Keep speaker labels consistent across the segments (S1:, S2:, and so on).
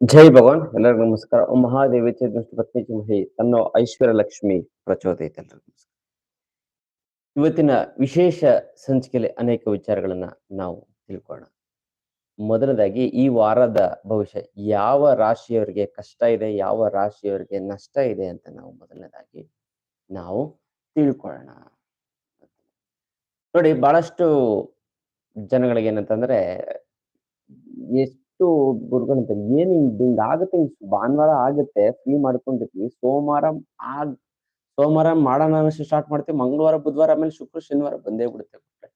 S1: ಜೈ ಭಗವಾನ್. ಎಲ್ಲರಿಗೂ ನಮಸ್ಕಾರ. ಮಹಾದೇವಿ ದೃಷ್ಟಿ ಪತ್ನಿ ಮಹಿ. ತನ್ನ ಐಶ್ವರ್ಯ ಲಕ್ಷ್ಮಿ ಪ್ರಚೋದಯಿತ ನಮಸ್ಕಾರ. ಇವತ್ತಿನ ವಿಶೇಷ ಸಂಚಿಕೆಯಲ್ಲಿ ಅನೇಕ ವಿಚಾರಗಳನ್ನ ನಾವು ತಿಳ್ಕೊಳ್ಳೋಣ. ಮೊದಲದಾಗಿ ಈ ವಾರದ ಭವಿಷ್ಯ ಯಾವ ರಾಶಿಯವರಿಗೆ ಕಷ್ಟ ಇದೆ, ಯಾವ ರಾಶಿಯವರಿಗೆ ನಷ್ಟ ಇದೆ ಅಂತ ನಾವು ಮೊದಲನೇದಾಗಿ ನಾವು ತಿಳ್ಕೊಳ್ಳೋಣ. ನೋಡಿ, ಬಹಳಷ್ಟು ಜನಗಳಿಗೆ ಏನಂತಂದ್ರೆ ಎಷ್ಟು ಗುರುಗಳಂತ ಏನ್ ಹಿಂಗ್ ಆಗುತ್ತೆ? ಭಾನುವಾರ ಆಗುತ್ತೆ. ಫ್ರೀ ಮಾಡ್ಕೊಂಡಿರ್ತೀವಿ. ಸೋಮವಾರ ಆಗ್, ಸೋಮವಾರ ಮಾಡೋಣ ಅನ್ನೋಷ್ಟು ಸ್ಟಾರ್ಟ್ ಮಾಡ್ತೀವಿ. ಮಂಗಳವಾರ, ಬುಧವಾರ ಆಮೇಲೆ ಶುಕ್ರ, ಶನಿವಾರ ಬಂದೇ ಬಿಡುತ್ತೆ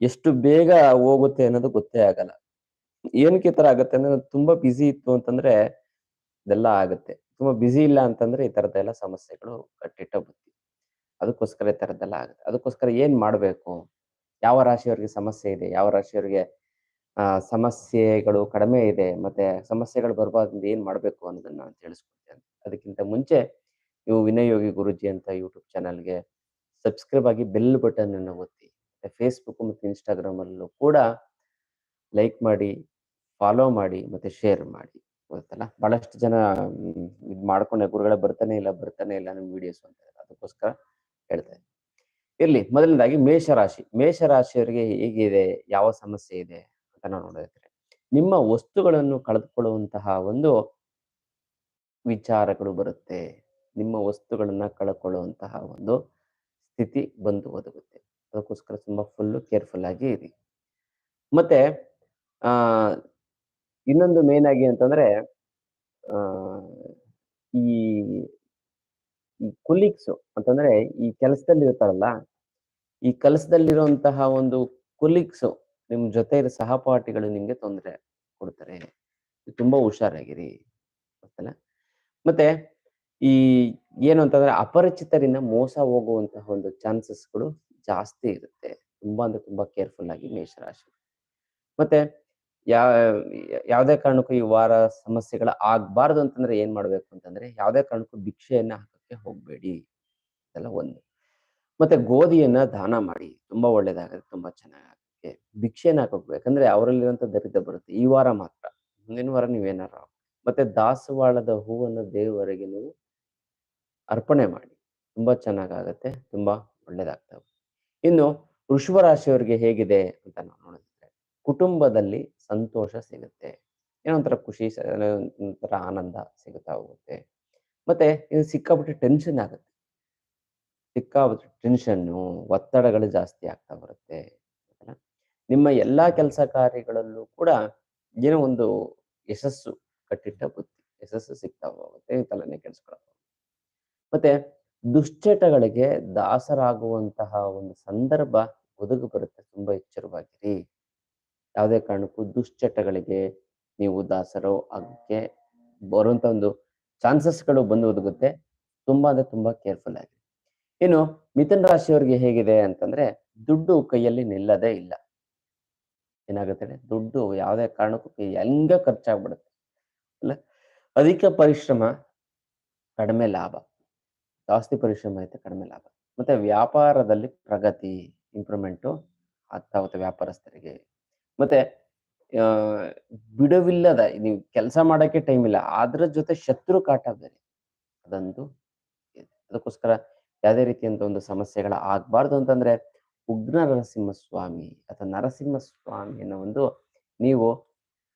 S1: ಎಷ್ಟು ಬೇಗ ಹೋಗುತ್ತೆ ಅನ್ನೋದು ಗೊತ್ತೇ ಆಗಲ್ಲ. ಏನಕ್ಕೆ ಈ ತರ ಆಗುತ್ತೆ ಅಂದ್ರೆ ತುಂಬಾ ಬ್ಯುಸಿ ಇತ್ತು ಅಂತಂದ್ರೆ ಇದೆಲ್ಲ ಆಗುತ್ತೆ. ತುಂಬಾ ಬ್ಯುಸಿ ಇಲ್ಲ ಅಂತಂದ್ರೆ ಈ ತರದ್ದೆಲ್ಲ ಸಮಸ್ಯೆಗಳು ಕಟ್ಟಿಟ್ಟ ಬುತ್ತಿ. ಅದಕ್ಕೋಸ್ಕರ ಈ ತರದ್ದೆಲ್ಲ ಆಗುತ್ತೆ. ಅದಕ್ಕೋಸ್ಕರ ಏನ್ ಮಾಡ್ಬೇಕು? ಯಾವ ರಾಶಿಯವರಿಗೆ ಸಮಸ್ಯೆ ಇದೆ? ಯಾವ ರಾಶಿಯವರಿಗೆ ಸಮಸ್ಯೆಗಳು ಕಡಿಮೆ ಇದೆ, ಮತ್ತೆ ಸಮಸ್ಯೆಗಳು ಬರಬಾರ್ದು ಏನ್ ಮಾಡ್ಬೇಕು ಅನ್ನೋದನ್ನ ನಾನು ತಿಳಿಸ್ಕೊಡ್ತೇನೆ. ಅದಕ್ಕಿಂತ ಮುಂಚೆ ನೀವು ವಿನಯೋಗಿ ಯೋಗಿ ಗುರುಜಿ ಅಂತ ಯೂಟ್ಯೂಬ್ ಚಾನಲ್ಗೆ ಸಬ್ಸ್ಕ್ರೈಬ್ ಆಗಿ ಬೆಲ್ ಬಟನ್ ಅನ್ನು ಒತ್ತಿ ಫೇಸ್ಬುಕ್ ಮತ್ತು ಇನ್ಸ್ಟಾಗ್ರಾಮ್ ಅಲ್ಲೂ ಕೂಡ ಲೈಕ್ ಮಾಡಿ, ಫಾಲೋ ಮಾಡಿ, ಮತ್ತೆ ಶೇರ್ ಮಾಡಿ, ಗೊತ್ತಲ್ಲ? ಬಹಳಷ್ಟು ಜನ ಇದು ಮಾಡ್ಕೊಂಡೆ, ಗುರುಗಳೇ ಬರ್ತಾನೆ ಇಲ್ಲ ಬರ್ತಾನೆ ಇಲ್ಲ ನಮ್ಮ ವಿಡಿಯೋಸ್ ಅಂತ ಅದಕ್ಕೋಸ್ಕರ ಹೇಳ್ತಾ ಇದ್ದೀನಿ. ಇರ್ಲಿ, ಮೊದಲನೇದಾಗಿ ಮೇಷರಾಶಿ. ಮೇಷರಾಶಿಯವರಿಗೆ ಹೇಗಿದೆ? ಯಾವ ಸಮಸ್ಯೆ ಇದೆ? ನಾವು ನೋಡೋದಿದ್ರೆ ನಿಮ್ಮ ವಸ್ತುಗಳನ್ನು ಕಳೆದುಕೊಳ್ಳುವಂತಹ ಒಂದು ವಿಚಾರಗಳು ಬರುತ್ತೆ. ನಿಮ್ಮ ವಸ್ತುಗಳನ್ನ ಕಳ್ಕೊಳ್ಳುವಂತಹ ಒಂದು ಸ್ಥಿತಿ ಬಂದು ಒದಗುತ್ತೆ ಅದಕ್ಕೋಸ್ಕರ ತುಂಬಾ ಫುಲ್ ಕೇರ್ಫುಲ್ ಆಗಿ ಇರಿ. ಮತ್ತೆ, ಆ, ಇನ್ನೊಂದು ಮೇನ್ ಆಗಿ ಅಂತಂದ್ರೆ, ಆ, ಈ ಈ ಅಂತಂದ್ರೆ ಈ ಕೆಲಸದಲ್ಲಿ ಇರ್ತಾರಲ್ಲ ಈ ಕೆಲಸದಲ್ಲಿರುವಂತಹ ಒಂದು ಕುಲೀಗ್ಸ್ ನಿಮ್ ಜೊತೆ ಇರೋ ಸಹಪಾಠಿಗಳು ನಿಮ್ಗೆ ತೊಂದರೆ ಕೊಡ್ತಾರೆ. ತುಂಬಾ ಹುಷಾರಾಗಿರಿ ಗೊತ್ತಲ್ಲ? ಮತ್ತೆ ಈ ಏನು ಅಂತಂದ್ರೆ ಅಪರಿಚಿತರಿಂದ ಮೋಸ ಹೋಗುವಂತಹ ಒಂದು ಚಾನ್ಸಸ್ಗಳು ಜಾಸ್ತಿ ಇರುತ್ತೆ. ತುಂಬಾ ಅಂದ್ರೆ ತುಂಬಾ ಕೇರ್ಫುಲ್ ಆಗಿ ಮೇಷರಾಶಿ. ಮತ್ತೆ ಯಾವ ಯಾವುದೇ ಕಾರಣಕ್ಕೂ ಈ ವಾರ ಸಮಸ್ಯೆಗಳ ಆಗ್ಬಾರ್ದು ಅಂತಂದ್ರೆ ಏನ್ ಮಾಡ್ಬೇಕು ಅಂತಂದ್ರೆ ಯಾವುದೇ ಕಾರಣಕ್ಕೂ ಭಿಕ್ಷೆಯನ್ನ ಹಾಕಕ್ಕೆ ಹೋಗ್ಬೇಡಿ. ಅದೆಲ್ಲ ಒಂದು. ಮತ್ತೆ ಗೋಧಿಯನ್ನ ದಾನ ಮಾಡಿ. ತುಂಬಾ ಒಳ್ಳೇದಾಗುತ್ತೆ, ತುಂಬಾ ಚೆನ್ನಾಗುತ್ತೆ ಭಿಕ್ಷೆನ ಹಾಕೋಗ್ಬೇಕು ಯಾಕಂದ್ರೆ ಅವರಲ್ಲಿರುವಂತ ದರಿದ್ರ ಬರುತ್ತೆ. ಈ ವಾರ ಮಾತ್ರ. ಮುಂದಿನ ವಾರ ನೀವೇನಾರ ಮತ್ತೆ ದಾಸವಾಳದ ಹೂವನ್ನು ದೇವರಿಗೆ ನೀವು ಅರ್ಪಣೆ ಮಾಡಿ. ತುಂಬಾ ಚೆನ್ನಾಗಾಗತ್ತೆ. ತುಂಬಾ ಒಳ್ಳೇದಾಗ್ತವೆ ಇನ್ನು ವೃಷಭ ರಾಶಿಯವರಿಗೆ ಹೇಗಿದೆ ಅಂತ ನಾವು ನೋಡಿದ್ರೆ ಕುಟುಂಬದಲ್ಲಿ ಸಂತೋಷ ಸಿಗುತ್ತೆ. ಏನೋ ಒಂಥರ ಖುಷಿ ಒಂಥರ ಆನಂದ ಸಿಗುತ್ತಾ ಹೋಗುತ್ತೆ. ಮತ್ತೆ ಇದು ಸಿಕ್ಕಾಬಿಟ್ಟು ಟೆನ್ಷನ್ ಆಗುತ್ತೆ. ಸಿಕ್ಕಾಬಿಟ್ಟು ಟೆನ್ಷನ್ನು ಒತ್ತಡಗಳು ಜಾಸ್ತಿ ಆಗ್ತಾ ಬರುತ್ತೆ. ನಿಮ್ಮ ಎಲ್ಲಾ ಕೆಲಸ ಕಾರ್ಯಗಳಲ್ಲೂ ಕೂಡ ಏನೋ ಒಂದು ಯಶಸ್ಸು ಕಟ್ಟಿಟ್ಟ ಬುದ್ಧಿ, ಯಶಸ್ಸು ಸಿಗ್ತಾ ಹೋಗುತ್ತೆ ತಲೆನೇ ಮತ್ತೆ ದುಶ್ಚಟಗಳಿಗೆ ದಾಸರಾಗುವಂತಹ ಒಂದು ಸಂದರ್ಭ ಒದಗು ಬರುತ್ತೆ, ತುಂಬಾ ಎಚ್ಚರವಾಗಿರಿ. ಯಾವುದೇ ಕಾರಣಕ್ಕೂ ದುಶ್ಚಟಗಳಿಗೆ ನೀವು ದಾಸರು ಆಗಕ್ಕೆ ಬರುವಂತ ಒಂದು ಚಾನ್ಸಸ್ಗಳು ಬಂದು ಒದಗುತ್ತೆ. ತುಂಬಾ ಅಂದ್ರೆ ತುಂಬಾ ಕೇರ್ಫುಲ್ ಆಗಿ ಇನ್ನು ಮಿಥುನ್ ರಾಶಿಯವರಿಗೆ ಹೇಗಿದೆ ಅಂತಂದ್ರೆ ದುಡ್ಡು ಕೈಯಲ್ಲಿ ನಿಲ್ಲದೇ ಇಲ್ಲ. ಏನಾಗುತ್ತೆ ದುಡ್ಡು ಯಾವುದೇ ಕಾರಣಕ್ಕೂ ಹೆಂಗ ಖರ್ಚಾಗ್ಬಿಡುತ್ತೆ, ಅಲ್ಲ? ಅಧಿಕ ಪರಿಶ್ರಮ, ಕಡಿಮೆ ಲಾಭ. ಜಾಸ್ತಿ ಪರಿಶ್ರಮ ಐತೆ ಕಡಿಮೆ ಲಾಭ. ಮತ್ತೆ ವ್ಯಾಪಾರದಲ್ಲಿ ಪ್ರಗತಿ ಇಂಪ್ರೂವ್ಮೆಂಟು ಆಗ್ತಾ ಹೋಗುತ್ತೆ ವ್ಯಾಪಾರಸ್ಥರಿಗೆ. ಮತ್ತೆ ಬಿಡುವಿಲ್ಲದ, ನೀವು ಕೆಲಸ ಮಾಡೋಕ್ಕೆ ಟೈಮ್ ಇಲ್ಲ ಅದ್ರ ಜೊತೆ ಶತ್ರು ಕಾಟ ಬೇರೆ ಅದೊಂದು ಅದಕ್ಕೋಸ್ಕರ ಯಾವುದೇ ರೀತಿಯಂತ ಒಂದು ಸಮಸ್ಯೆಗಳ ಆಗ್ಬಾರ್ದು ಅಂತಂದ್ರೆ ಉಗ್ರ ನರಸಿಂಹ ಸ್ವಾಮಿ ಅಥವಾ ನರಸಿಂಹ ಸ್ವಾಮಿಯನ್ನ ಒಂದು ನೀವು,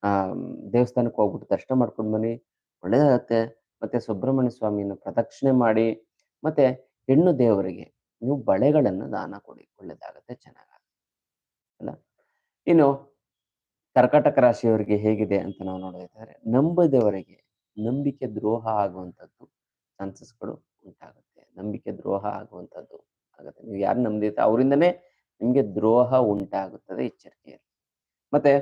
S1: ಆ, ದೇವಸ್ಥಾನಕ್ಕೆ ಹೋಗ್ಬಿಟ್ಟು ದರ್ಶನ ಮಾಡ್ಕೊಂಡು ಬನ್ನಿ. ಒಳ್ಳೇದಾಗತ್ತೆ ಮತ್ತೆ ಸುಬ್ರಹ್ಮಣ್ಯ ಸ್ವಾಮಿಯನ್ನು ಪ್ರದಕ್ಷಿಣೆ ಮಾಡಿ, ಮತ್ತೆ ಹೆಣ್ಣು ದೇವರಿಗೆ ನೀವು ಬಳೆಗಳನ್ನು ದಾನ ಕೊಡಿ. ಒಳ್ಳೇದಾಗತ್ತೆ ಚೆನ್ನಾಗತ್ತೆ ಅಲ್ಲ? ಇನ್ನು ಕರ್ಕಾಟಕ ರಾಶಿಯವರಿಗೆ ಹೇಗಿದೆ ಅಂತ ನಾವು ನೋಡೋದಾದ್ರೆ ನಂಬದವರಿಗೆ ನಂಬಿಕೆ ದ್ರೋಹ ಆಗುವಂಥದ್ದು, ಚಾನ್ಸಸ್ಗಳು ಉಂಟಾಗುತ್ತೆ. ನಂಬಿಕೆ ದ್ರೋಹ ಆಗುವಂಥದ್ದು. ಆಗುತ್ತೆ. ನೀವು ಯಾರು ನಂಬಿದ ಅವರಿಂದನೇ ನಿಮ್ಗೆ ದ್ರೋಹ ಉಂಟಾಗುತ್ತದೆ ಎಚ್ಚರಿಕೆಯಲ್ಲಿ. ಮತ್ತೆ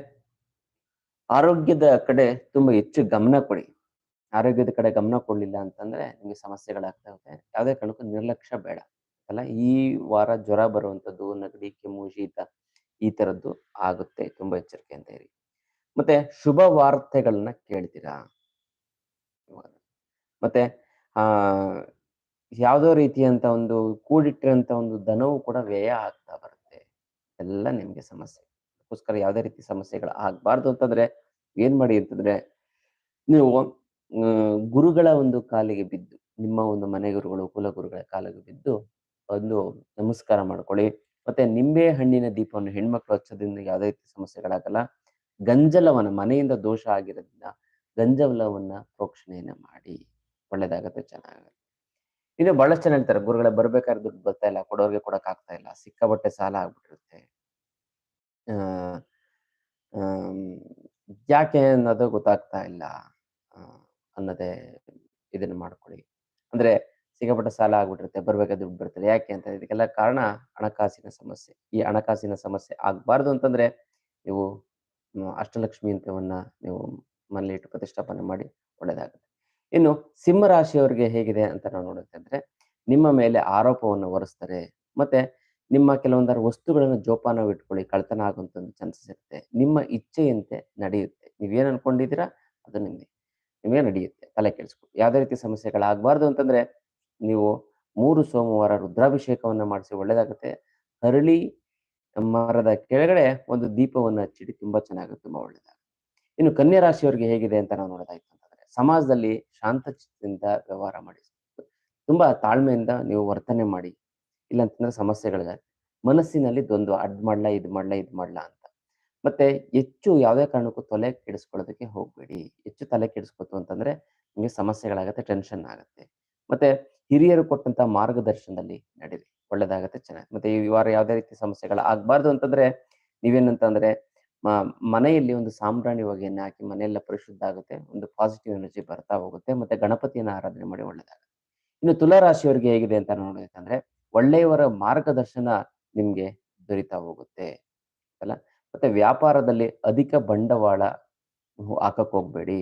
S1: ಆರೋಗ್ಯದ ಕಡೆ ತುಂಬಾ ಹೆಚ್ಚು ಗಮನ ಕೊಡಿ. ಆರೋಗ್ಯದ ಕಡೆ ಗಮನ ಕೊಡ್ಲಿಲ್ಲ ಅಂತಂದ್ರೆ ನಿಮ್ಗೆ ಸಮಸ್ಯೆಗಳಾಗ್ತಾ ಹೋಗುತ್ತೆ. ಯಾವುದೇ ಕಾರಣಕ್ಕೂ ನಿರ್ಲಕ್ಷ್ಯ ಬೇಡ. ಅಲ್ಲ, ಈ ವಾರ ಜ್ವರ ಬರುವಂಥದ್ದು, ನೆಗಡಿ, ಕೆಮ್ಮು, ಶೀತ ಈ ತರದ್ದು ಆಗುತ್ತೆ. ತುಂಬಾ ಎಚ್ಚರಿಕೆ ಅಂತ ಹೇಳಿ. ಮತ್ತೆ ಶುಭ ವಾರ್ತೆಗಳನ್ನ ಕೇಳ್ತೀರಾ? ಮತ್ತೆ, ಆ ಯಾವುದೋ ರೀತಿಯಂತ ಒಂದು ಕೂಡಿಟ್ಟಿರಂತ ಒಂದು ಧನವು ಕೂಡ ವ್ಯಯ ಆಗ್ತಾ ಬರುತ್ತೆ. ಎಲ್ಲ ನಿಮ್ಗೆ ಸಮಸ್ಯೆ. ಅದಕ್ಕೋಸ್ಕರ ಯಾವುದೇ ರೀತಿ ಸಮಸ್ಯೆಗಳು ಆಗ್ಬಾರ್ದು ಅಂತಂದ್ರೆ ಏನ್ ಮಾಡಿ ಅಂತಂದ್ರೆ ನೀವು ಗುರುಗಳ ಒಂದು ಕಾಲಿಗೆ ಬಿದ್ದು, ನಿಮ್ಮ ಒಂದು ಮನೆ ಗುರುಗಳು ಕುಲಗುರುಗಳ ಕಾಲಿಗೆ ಬಿದ್ದು ಒಂದು ನಮಸ್ಕಾರ ಮಾಡ್ಕೊಳ್ಳಿ. ಮತ್ತೆ ನಿಂಬೆ ಹಣ್ಣಿನ ದೀಪವನ್ನು ಹೆಣ್ಮಕ್ಳು ಹಚ್ಚೋದ್ರಿಂದ ಯಾವುದೇ ರೀತಿ ಸಮಸ್ಯೆಗಳಾಗಲ್ಲ. ಗಂಜಲವನ್ನ, ಮನೆಯಿಂದ ದೋಷ ಆಗಿರೋದ್ರಿಂದ ಗಂಜಲವನ್ನ ಪ್ರೋಕ್ಷಣೆಯನ್ನ ಮಾಡಿ. ಒಳ್ಳೇದಾಗತ್ತೆ, ಚೆನ್ನಾಗತ್ತೆ. ಇನ್ನು ಬಹಳಷ್ಟು ಜನ ಹೇಳ್ತಾರೆ, ಗುರುಗಳೇ ಬರ್ಬೇಕಾದ್ರೆ ದುಡ್ಡು ಬರ್ತಾ ಇಲ್ಲ, ಕೊಡೋರ್ಗೆ ಕೊಡಕ್ ಆಗ್ತಾ ಇಲ್ಲ ಸಿಕ್ಕಾಬಟ್ಟೆ ಸಾಲ ಆಗ್ಬಿಟ್ಟಿರುತ್ತೆ. ಯಾಕೆ ಅನ್ನೋದು ಗೊತ್ತಾಗ್ತಾ ಇಲ್ಲ ಅನ್ನೋದೇ ಇದನ್ನ ಮಾಡ್ಕೊಳ್ಳಿ. ಅಂದ್ರೆ ಸಿಕ್ಕಾಪಟ್ಟೆ ಸಾಲ ಆಗ್ಬಿಟ್ಟಿರುತ್ತೆ, ಬರ್ಬೇಕಾದ್ರೆ ದುಡ್ಡು ಬರ್ತದೆ. ಯಾಕೆ ಅಂತ ಇದಕ್ಕೆಲ್ಲ ಕಾರಣ ಹಣಕಾಸಿನ ಸಮಸ್ಯೆ. ಈ ಹಣಕಾಸಿನ ಸಮಸ್ಯೆ ಆಗ್ಬಾರ್ದು ಅಂತಂದ್ರೆ ನೀವು ಅಷ್ಟಲಕ್ಷ್ಮಿ ಅಂತವನ್ನ ನೀವು ಮನೇಲಿ ಇಟ್ಟು ಪ್ರತಿಷ್ಠಾಪನೆ ಮಾಡಿ ಒಳ್ಳೇದಾಗುತ್ತೆ. ಇನ್ನು ಸಿಂಹ ರಾಶಿಯವರಿಗೆ ಹೇಗಿದೆ ಅಂತ ನಾವು ನೋಡೋದಂದ್ರೆ ನಿಮ್ಮ ಮೇಲೆ ಆರೋಪವನ್ನು ಹೊರಿಸ್ತಾರೆ, ಮತ್ತೆ ನಿಮ್ಮ ಕೆಲವೊಂದರ ವಸ್ತುಗಳನ್ನು ಜೋಪಾನವಿಟ್ಕೊಳ್ಳಿ ಕಳ್ತನ ಆಗುವಂತ ಒಂದು ಚಾನ್ಸಸ್ ಇರುತ್ತೆ. ನಿಮ್ಮ ಇಚ್ಛೆಯಂತೆ ನಡೆಯುತ್ತೆ. ನೀವೇನ್ ಅನ್ಕೊಂಡಿದ್ದೀರಾ? ಅದು ನಿಮಗೆ ನಿಮಗೆ ನಡೆಯುತ್ತೆ. ತಲೆ ಕೆಡಿಸ್ಕೊಳ್ಳಿ ಯಾವುದೇ ರೀತಿ ಸಮಸ್ಯೆಗಳಾಗಬಾರ್ದು ಅಂತಂದ್ರೆ, ನೀವು ಮೂರು ಸೋಮವಾರ ರುದ್ರಾಭಿಷೇಕವನ್ನ ಮಾಡಿಸಿ ಒಳ್ಳೇದಾಗುತ್ತೆ. ಹರಳಿ ಮರದ ಕೆಳಗಡೆ ಒಂದು ದೀಪವನ್ನ ಹಚ್ಚಿಡಿ, ತುಂಬಾ ಚೆನ್ನಾಗುತ್ತೆ, ತುಂಬಾ ಒಳ್ಳೇದಾಗುತ್ತೆ. ಇನ್ನು ಕನ್ಯಾ ರಾಶಿಯವರಿಗೆ ಹೇಗಿದೆ ಅಂತ ನಾವು ನೋಡೋದಾಯ್ತು ಸಮಾಜದಲ್ಲಿ ಶಾಂತ ಚಿತ್ತದಿಂದ ವ್ಯವಹಾರ ಮಾಡಿ. ತುಂಬಾ ತಾಳ್ಮೆಯಿಂದ ನೀವು ವರ್ತನೆ ಮಾಡಿ. ಇಲ್ಲ ಅಂತಂದ್ರೆ ಸಮಸ್ಯೆಗಳಿಗಾಗುತ್ತೆ ಮನಸ್ಸಿನಲ್ಲಿ ದ್ವಂದ್ವ ಅಡ್ ಮಾಡ್ಲಾ, ಇದ್ ಮಾಡ್ಲಾ ಇದ್ ಮಾಡ್ಲಾ ಅಂತ. ಮತ್ತೆ ಹೆಚ್ಚು ಯಾವುದೇ ಕಾರಣಕ್ಕೂ ತಲೆ ಕೆಡಿಸ್ಕೊಳ್ಳೋದಕ್ಕೆ ಹೋಗ್ಬೇಡಿ. ಹೆಚ್ಚು ತಲೆ ಕೆಡಿಸ್ಕೊತು ಅಂತಂದ್ರೆ ನಿಮಗೆ ಸಮಸ್ಯೆಗಳಾಗತ್ತೆ ಟೆನ್ಷನ್ ಆಗುತ್ತೆ. ಮತ್ತೆ ಹಿರಿಯರು ಕೊಟ್ಟಂತ ಮಾರ್ಗದರ್ಶನದಲ್ಲಿ ನಡೀರಿ. ಒಳ್ಳೇದಾಗತ್ತೆ, ಚೆನ್ನಾಗಿ. ಮತ್ತೆ ಈ ವಾರ ಯಾವುದೇ ರೀತಿ ಸಮಸ್ಯೆಗಳು ಆಗ್ಬಾರ್ದು ಅಂತಂದ್ರೆ ನೀವೇನಂತಂದ್ರೆ ಮನೆಯಲ್ಲಿ ಒಂದು ಸಾಂಬ್ರಾಣಿ ಹೊಗೆಯನ್ನ ಹಾಕಿ ಮನೆಯೆಲ್ಲ ಪರಿಶುದ್ಧ ಆಗುತ್ತೆ, ಒಂದು ಪಾಸಿಟಿವ್ ಎನರ್ಜಿ ಬರ್ತಾ ಹೋಗುತ್ತೆ, ಮತ್ತೆ ಗಣಪತಿಯನ್ನ ಆರಾಧನೆ ಮಾಡಿ ಒಳ್ಳೇದಾಗುತ್ತೆ ಇನ್ನು ತುಲಾರಾಶಿಯವರಿಗೆ ಹೇಗಿದೆ ಅಂತ ನೋಡಬೇಕಂದ್ರೆ, ಒಳ್ಳೆಯವರ ಮಾರ್ಗದರ್ಶನ ನಿಮ್ಗೆ ದೊರೀತಾ ಹೋಗುತ್ತೆ, ಅಲ್ಲ? ಮತ್ತೆ ವ್ಯಾಪಾರದಲ್ಲಿ ಅಧಿಕ ಬಂಡವಾಳ ಹಾಕಕ್ ಹೋಗ್ಬೇಡಿ,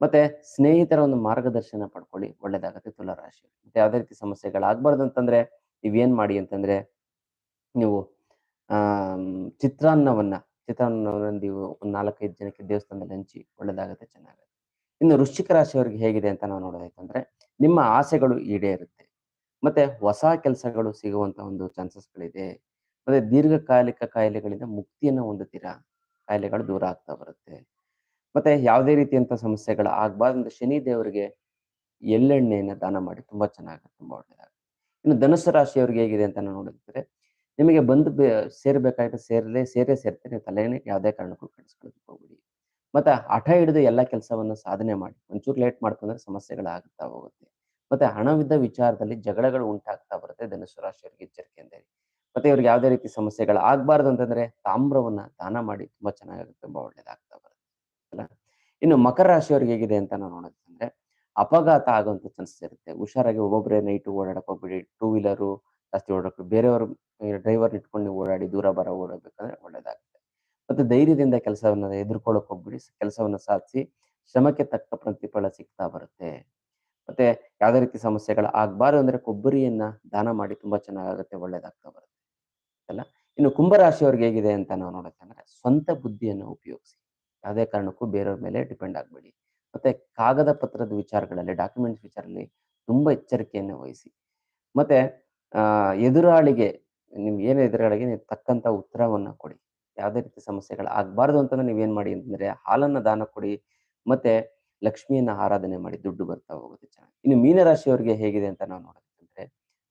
S1: ಮತ್ತೆ ಸ್ನೇಹಿತರ ಒಂದು ಮಾರ್ಗದರ್ಶನ ಪಡ್ಕೊಳ್ಳಿ ಒಳ್ಳೇದಾಗತ್ತೆ ತುಲಾ ರಾಶಿ ಮತ್ತೆ ಯಾವುದೇ ರೀತಿ ಸಮಸ್ಯೆಗಳಾಗ್ಬಾರ್ದು ಅಂತಂದ್ರೆ, ನೀವೇನ್ ಮಾಡಿ ಅಂತಂದ್ರೆ, ನೀವು ಆ ಚಿತ್ರಾನ್ನವನ್ನ ಚಿತ್ರಾನ್ನವನ್ನ ನೀವು ಒಂದು ನಾಲ್ಕೈದು ಜನಕ್ಕೆ ದೇವಸ್ಥಾನದಲ್ಲಿ ಹಂಚಿ ಒಳ್ಳೇದಾಗುತ್ತೆ, ಚೆನ್ನಾಗುತ್ತೆ. ಇನ್ನು ವೃಶ್ಚಿಕ ರಾಶಿಯವರಿಗೆ ಹೇಗಿದೆ ಅಂತ ನಾವು ನೋಡೋದಾಯ್ತಂದ್ರೆ ನಿಮ್ಮ ಆಸೆಗಳು ಈಡೇರುತ್ತೆ. ಮತ್ತೆ ಹೊಸ ಕೆಲಸಗಳು ಸಿಗುವಂತ ಒಂದು ಚಾನ್ಸಸ್ಗಳಿದೆ ಮತ್ತೆ ದೀರ್ಘಕಾಲಿಕ ಕಾಯಿಲೆಗಳಿಂದ ಮುಕ್ತಿಯನ್ನು ಹೊಂದುತ್ತೀರಾ? ಕಾಯಿಲೆಗಳು ದೂರ ಆಗ್ತಾ ಬರುತ್ತೆ. ಮತ್ತೆ ಯಾವುದೇ ರೀತಿಯಂತ ಸಮಸ್ಯೆಗಳು ಆಗ್ಬಾರ್ದು ಅಂತ ಶನಿ ದೇವರಿಗೆ ಎಳ್ಳೆಣ್ಣೆಯನ್ನ ದಾನ ಮಾಡಿ ತುಂಬಾ ಚೆನ್ನಾಗುತ್ತೆ, ತುಂಬಾ ಒಳ್ಳೆಯದಾಗುತ್ತೆ ಇನ್ನು ಧನುಸ್ಸು ರಾಶಿಯವರಿಗೆ ಹೇಗಿದೆ ಅಂತ ನೋಡಿದ್ರೆ ನಿಮಗೆ ಬಂದು ಬೇ ಸೇರ್ಬೇಕಾದ್ರೆ ಸೇರಲೇ, ಸೇರೇ ಸೇರ್ತಾರೆ ನೀವು ತಲೆನೇ ಯಾವುದೇ ಕಾರಣಕ್ಕೂ ಕೆಡಿಸ್ಕೊಳ್ಳೋದಕ್ಕೆ ಹೋಗ್ಬಿಡಿ. ಮತ್ತೆ ಹಠ ಹಿಡಿದು ಎಲ್ಲ ಕೆಲಸವನ್ನು ಸಾಧನೆ ಮಾಡಿ, ಒಂಚೂರು ಲೇಟ್ ಮಾಡ್ಕೊಂಡ್ರೆ ಆಗ್ತಾ ಹೋಗುತ್ತೆ. ಮತ್ತೆ ಹಣವಿದ್ದ ವಿಚಾರದಲ್ಲಿ ಜಗಳಗಳು ಉಂಟಾಗ್ತಾ ಬರುತ್ತೆ ಧನುಸು ರಾಶಿಯವರಿಗೆ ಎಚ್ಚರಿಕೆ ಅಂದರೆ. ಮತ್ತೆ ಇವ್ರಿಗೆ ಯಾವುದೇ ರೀತಿ ಸಮಸ್ಯೆಗಳು ಆಗ್ಬಾರ್ದು ಅಂತಂದ್ರೆ ತಾಮ್ರವನ್ನ ದಾನ ಮಾಡಿ ತುಂಬಾ ಚೆನ್ನಾಗಿರುತ್ತೆ ತುಂಬಾ ಒಳ್ಳೇದಾಗ್ತಾ ಬರುತ್ತೆ. ಅಲ್ಲ? ಇನ್ನು ಮಕರ ರಾಶಿಯವರಿಗೆ ಹೇಗಿದೆ ಅಂತ ನಾವು ನೋಡೋದಂದ್ರೆ, ಅಪಘಾತ ಆಗುವಂತ ಚಾನ್ಸಸ್ ಇರುತ್ತೆ. ಹುಷಾರಾಗಿ ಒಬ್ಬೊಬ್ಬರೇ ನೈಟ್ ಓಡಾಡಕ್ ಹೋಗ್ಬಿಡಿ ಟೂ ವೀಲರು ಜಾಸ್ತಿ ಓಡೋಕೆ ಬೇರೆಯವರು ಡ್ರೈವರ್ ಇಟ್ಕೊಂಡು ಓಡಾಡಿ ದೂರ ಬರ ಓಡಬೇಕಂದ್ರೆ ಒಳ್ಳೇದಾಗುತ್ತೆ. ಮತ್ತು ಧೈರ್ಯದಿಂದ ಕೆಲಸವನ್ನು ಎದುರ್ಕೊಳ್ಳೋಕೆ ಹೋಗ್ಬಿಡಿ ಕೆಲಸವನ್ನು ಸಾಧಿಸಿ, ಶ್ರಮಕ್ಕೆ ತಕ್ಕ ಪ್ರತಿಫಲ ಸಿಗ್ತಾ ಬರುತ್ತೆ. ಮತ್ತೆ ಯಾವುದೇ ರೀತಿ ಸಮಸ್ಯೆಗಳು ಆಗಬಾರ್ದು ಅಂದ್ರೆ ಕೊಬ್ಬರಿಯನ್ನ ದಾನ ಮಾಡಿ ತುಂಬಾ ಚೆನ್ನಾಗಾಗುತ್ತೆ, ಒಳ್ಳೇದಾಗ್ತಾ ಬರುತ್ತೆ. ಅಲ್ಲ? ಇನ್ನು ಕುಂಭರಾಶಿಯವ್ರಿಗೆ ಹೇಗಿದೆ ಅಂತ ನಾವು ನೋಡೋದಂದ್ರೆ ಸ್ವಂತ ಬುದ್ಧಿಯನ್ನು ಉಪಯೋಗಿಸಿ. ಯಾವುದೇ ಕಾರಣಕ್ಕೂ ಬೇರೆಯವ್ರ ಮೇಲೆ ಡಿಪೆಂಡ್ ಆಗಬೇಡಿ. ಮತ್ತೆ ಕಾಗದ ಪತ್ರದ ವಿಚಾರಗಳಲ್ಲಿ, ಡಾಕ್ಯುಮೆಂಟ್ಸ್ ವಿಚಾರದಲ್ಲಿ ತುಂಬಾ ಎಚ್ಚರಿಕೆಯನ್ನು ವಹಿಸಿ. ಮತ್ತೆ ಆ, ಎದುರಾಳಿಗೆ ನಿಮ್ಗೆ ಏನು ಎದುರಾಳಿಗೆ ನೀವು ತಕ್ಕಂತ ಉತ್ತರವನ್ನ ಕೊಡಿ. ಯಾವುದೇ ರೀತಿ ಸಮಸ್ಯೆಗಳು ಆಗ್ಬಾರ್ದು ಅಂತಂದ್ರೆ ನೀವೇನ್ ಮಾಡಿ ಅಂತಂದ್ರೆ ಹಾಲನ್ನ ದಾನ ಕೊಡಿ, ಮತ್ತೆ ಲಕ್ಷ್ಮಿಯನ್ನ ಆರಾಧನೆ ಮಾಡಿ ದುಡ್ಡು ಬರ್ತಾ ಹೋಗುತ್ತೆ ಚೆನ್ನಾಗಿ. ಇನ್ನು ಮೀನರಾಶಿಯವರಿಗೆ ಹೇಗಿದೆ ಅಂತ ನಾವು ನೋಡೋದಂದ್ರೆ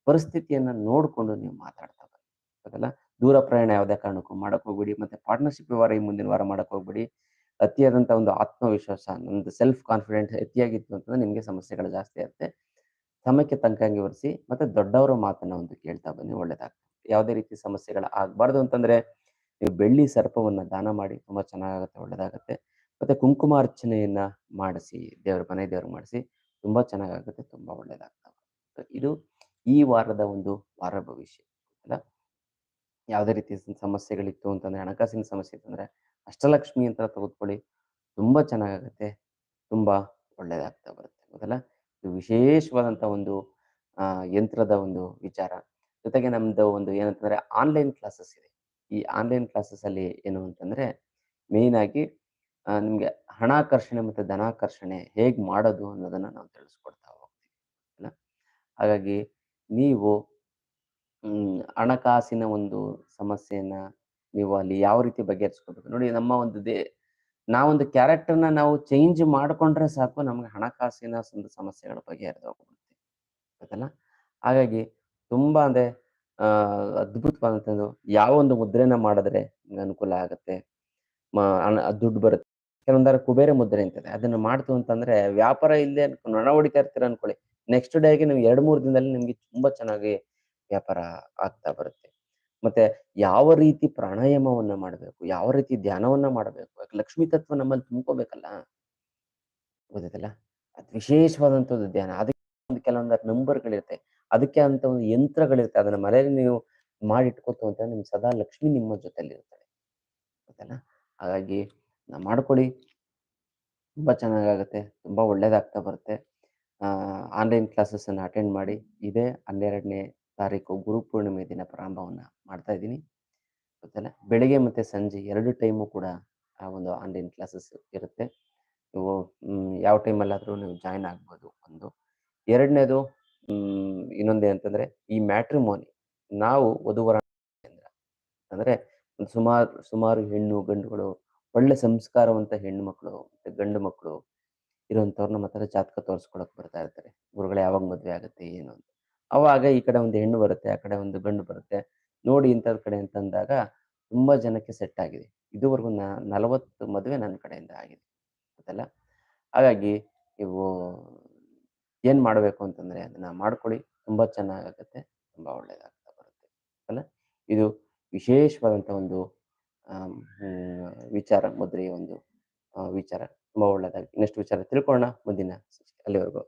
S1: ಪರಿಸ್ಥಿತಿಯನ್ನ ನೋಡ್ಕೊಂಡು ನೀವು ಮಾತಾಡ್ತಾ ಬನ್ನಿ. ಅದಲ್ಲ ದೂರ ಪ್ರಯಾಣ ಯಾವುದೇ ಕಾರಣಕ್ಕೂ ಮಾಡಕ್ ಹೋಗ್ಬಿಡಿ, ಮತ್ತೆ ಪಾರ್ಟ್ನರ್ಶಿಪ್ ವ್ಯವಹಾರ ಈ ಮುಂದಿನ ವಾರ ಮಾಡಕ್ ಹೋಗ್ಬಿಡಿ. ಅತಿಯಾದಂತ ಒಂದು ಆತ್ಮವಿಶ್ವಾಸ ನಮ್ದು ಸೆಲ್ಫ್ ಕಾನ್ಫಿಡೆಂಟ್ ಅತಿಯಾಗಿತ್ತು ಅಂತಂದ್ರೆ ನಿಮ್ಗೆ ಸಮಸ್ಯೆಗಳು ಜಾಸ್ತಿ ಆಗುತ್ತೆ. ಸಮಯಕ್ಕೆ ತಕ್ಕಂಗೆ ಒರೆಸಿ ಮತ್ತೆ ದೊಡ್ಡವರ ಮಾತನ್ನ ಒಂದು ಕೇಳ್ತಾ ಬನ್ನಿ ಒಳ್ಳೇದಾಗ್ತದೆ ಯಾವುದೇ ರೀತಿ ಸಮಸ್ಯೆಗಳು ಆಗ್ಬಾರ್ದು ಅಂತಂದ್ರೆ ನೀವು ಬೆಳ್ಳಿ ಸರ್ಪವನ್ನ ದಾನ ಮಾಡಿ, ತುಂಬಾ ಚೆನ್ನಾಗಾಗುತ್ತೆ ಒಳ್ಳೇದಾಗುತ್ತೆ. ಮತ್ತೆ ಕುಂಕುಮ ಅರ್ಚನೆಯನ್ನ ಮಾಡಿಸಿ, ದೇವರ ಮನೆ ದೇವ್ರಿಗೆ ಮಾಡಿಸಿ, ತುಂಬಾ ಚೆನ್ನಾಗಾಗುತ್ತೆ, ತುಂಬಾ ಒಳ್ಳೇದಾಗ್ತವೆ. ಇದು ಈ ವಾರದ ಒಂದು ವಾರ ಭವಿಷ್ಯ. ಅಲ್ಲ? ಯಾವುದೇ ರೀತಿ ಸಮಸ್ಯೆಗಳಿತ್ತು ಅಂತಂದ್ರೆ, ಹಣಕಾಸಿನ ಸಮಸ್ಯೆ ಇತ್ತಂದ್ರೆ ಅಷ್ಟಲಕ್ಷ್ಮಿ ಅಂತ ತೆಗೆದುಕೊಳ್ಳಿ, ತುಂಬಾ ಚೆನ್ನಾಗಾಗುತ್ತೆ, ತುಂಬಾ ಒಳ್ಳೇದಾಗ್ತಾ ಬರುತ್ತೆ. ಹೌದಲ್ಲ ಇದು ವಿಶೇಷವಾದಂತ ಒಂದು ಯಂತ್ರದ ಒಂದು ವಿಚಾರ. ಜೊತೆಗೆ ನಮ್ದು ಒಂದು ಏನಂತಂದ್ರೆ ಆನ್ಲೈನ್ ಕ್ಲಾಸಸ್ ಇದೆ. ಈ ಆನ್ಲೈನ್ ಕ್ಲಾಸಸ್ ಅಲ್ಲಿ ಏನು ಅಂತಂದ್ರೆ ಮೇನ್ ಆಗಿ ನಿಮ್ಗೆ ಹಣಾಕರ್ಷಣೆ ಮತ್ತೆ ಧನಾಕರ್ಷಣೆ ಹೇಗ್ ಮಾಡೋದು ಅನ್ನೋದನ್ನ ನಾವು ತಿಳಿಸ್ಕೊಡ್ತಾ ಹೋಗ್ತೀವಿ, ಅಲ್ಲ? ಹಾಗಾಗಿ ನೀವು ಹಣಕಾಸಿನ ಒಂದು ಸಮಸ್ಯೆಯನ್ನ ನೀವು ಅಲ್ಲಿ ಯಾವ ರೀತಿ ಬಗೆಹರಿಸ್ಕೋಬೇಕು? ನೋಡಿ ನಮ್ಮ ಒಂದು ದೇ ನಾವೊಂದು ಕ್ಯಾರೆಕ್ಟರ್‌ನ ನಾವು ಚೇಂಜ್ ಮಾಡ್ಕೊಂಡ್ರೆ ಸಾಕು ನಮ್ಗೆ ಹಣಕಾಸಿನ ಒಂದು ಸಮಸ್ಯೆಗಳು ಬಗ್ಗೆ ಹೋಗ್ಬಿಡುತ್ತೆ. ಗೊತ್ತಲ್ಲ? ಹಾಗಾಗಿ ತುಂಬಾ ಅಂದ್ರೆ ಅಹ್ ಅದ್ಭುತವಾದಂಥದ್ದು ಯಾವ ಒಂದು ಮುದ್ರೆನ ಮಾಡಿದ್ರೆ ಅನುಕೂಲ ಆಗುತ್ತೆ. ದುಡ್ಡು ಬರುತ್ತೆ. ಕೆಲವೊಂದರ ಕುಬೇರ ಮುದ್ರೆ ಅಂತಿದೆ. ಅದನ್ನ ಮಾಡ್ತು ಅಂತಂದ್ರೆ ವ್ಯಾಪಾರ ಇಲ್ಲದೆ ನೊಣ ಹೊಡಿತಾ ಇರ್ತೀರ ಅನ್ಕೊಳ್ಳಿ. ನೆಕ್ಸ್ಟ್ ಡೇಗೆ ನೀವು 2, 3 ದಿನದಲ್ಲಿ ನಿಮ್ಗೆ ತುಂಬಾ ಚೆನ್ನಾಗಿ ವ್ಯಾಪಾರ ಆಗ್ತಾ ಬರುತ್ತೆ. ಮತ್ತೆ ಯಾವ ರೀತಿ ಪ್ರಾಣಾಯಾಮವನ್ನ ಮಾಡಬೇಕು, ಯಾವ ರೀತಿ ಧ್ಯಾನವನ್ನ ಮಾಡಬೇಕು, ಯಾಕೆ ಲಕ್ಷ್ಮೀ ತತ್ವ ನಮ್ಮಲ್ಲಿ ತುಂಬ್ಕೋಬೇಕಲ್ಲ. ಗೊತ್ತಾಯ್ತಲ್ಲ ಅದು ವಿಶೇಷವಾದಂಥದ್ದು ಧ್ಯಾನ. ಅದಕ್ಕೆ ಒಂದು ಕೆಲವೊಂದು ನಂಬರ್‌ಗಳಿರುತ್ತೆ. ಅದಕ್ಕೆ ಅಂತ ಒಂದು ಯಂತ್ರಗಳಿರುತ್ತೆ. ಅದನ್ನ ಮನೆಯಲ್ಲಿ ನೀವು ಮಾಡಿಟ್ಕೋತು ಅಂತ ನಿಮ್ ಸದಾ ಲಕ್ಷ್ಮಿ ನಿಮ್ಮ ಜೊತೆಲಿರ್ತಾಳೆ. ಗೊತ್ತಲ್ಲ? ಹಾಗಾಗಿ ನಾ ಮಾಡ್ಕೊಳ್ಳಿ. ತುಂಬಾ ಚೆನ್ನಾಗಾಗುತ್ತೆ. ತುಂಬಾ ಒಳ್ಳೇದಾಗ್ತಾ ಬರುತ್ತೆ. ಆನ್‌ಲೈನ್ ಕ್ಲಾಸಸ್ ಅನ್ನ ಅಟೆಂಡ್ ಮಾಡಿ. ಇದೇ 12ನೇ ತಾರೀಕು ಗುರುಪೂರ್ಣಿಮೆ ದಿನ ಪ್ರಾರಂಭವನ್ನು ಮಾಡ್ತಾ ಇದ್ದೀನಿ. ಗೊತ್ತಲ್ಲ? ಬೆಳಿಗ್ಗೆ ಮತ್ತೆ ಸಂಜೆ ಎರಡು ಟೈಮು ಕೂಡ ಆ ಒಂದು ಆನ್‌ಲೈನ್ ಕ್ಲಾಸಸ್ ಇರುತ್ತೆ. ನೀವು ಯಾವ ಟೈಮಲ್ಲಾದರೂ ನೀವು ಜಾಯಿನ್ ಆಗ್ಬೋದು ಒಂದು. ಎರಡನೇದು ಇನ್ನೊಂದೇನಂತಂದರೆ ಈ ಮ್ಯಾಟ್ರಿಮೋನಿ, ನಾವು ವಧುವರ ಕೇಂದ್ರ. ಅಂದ್ರೆ ಸುಮಾರು ಸುಮಾರು ಹೆಣ್ಣು, ಗಂಡುಗಳು, ಒಳ್ಳೆ ಸಂಸ್ಕಾರವಂತ ಹೆಣ್ಣು ಮಕ್ಕಳು ಮತ್ತು ಗಂಡು ಮಕ್ಕಳು ಇರೋಂಥವ್ರನ್ನ ಮತ್ತೆ ಹತ್ರ ಜಾತಕ ತೋರಿಸ್ಕೊಳಕ್ ಬರ್ತಾ ಇರ್ತಾರೆ. ಗುರುಗಳು ಯಾವಾಗ ಮದುವೆ ಆಗುತ್ತೆ, ಏನು ಅಂತ. ಅವಾಗ ಈ ಕಡೆ ಒಂದು ಹೆಣ್ಣು ಬರುತ್ತೆ, ಆ ಕಡೆ ಒಂದು ಗಂಡು ಬರುತ್ತೆ. ನೋಡಿ ಇಂಥದ್ ಕಡೆ ಅಂತಂದಾಗ ತುಂಬಾ ಜನಕ್ಕೆ ಸೆಟ್ ಆಗಿದೆ. ಇದುವರೆಗೂ ನ 40 ಮದುವೆ ನನ್ನ ಕಡೆಯಿಂದ ಆಗಿದೆ. ಗೊತ್ತಲ್ಲ? ಹಾಗಾಗಿ ನೀವು ಏನ್ ಮಾಡಬೇಕು ಅಂತಂದ್ರೆ ಅದನ್ನ ಮಾಡ್ಕೊಳ್ಳಿ. ತುಂಬಾ ಚೆನ್ನಾಗುತ್ತೆ ತುಂಬಾ ಒಳ್ಳೇದಾಗ್ತಾ ಬರುತ್ತೆ. ಅಲ್ಲ? ಇದು ವಿಶೇಷವಾದಂತ ಒಂದು ವಿಚಾರ ಮುದ್ರೆಯ ಒಂದು ವಿಚಾರ. ತುಂಬಾ ಒಳ್ಳೆದಾಗಿ ಇನ್ನಷ್ಟು ವಿಚಾರ ತಿಳ್ಕೊಳ್ಳೋಣ ಮುಂದಿನ ಅಲ್ಲಿವರೆಗೂ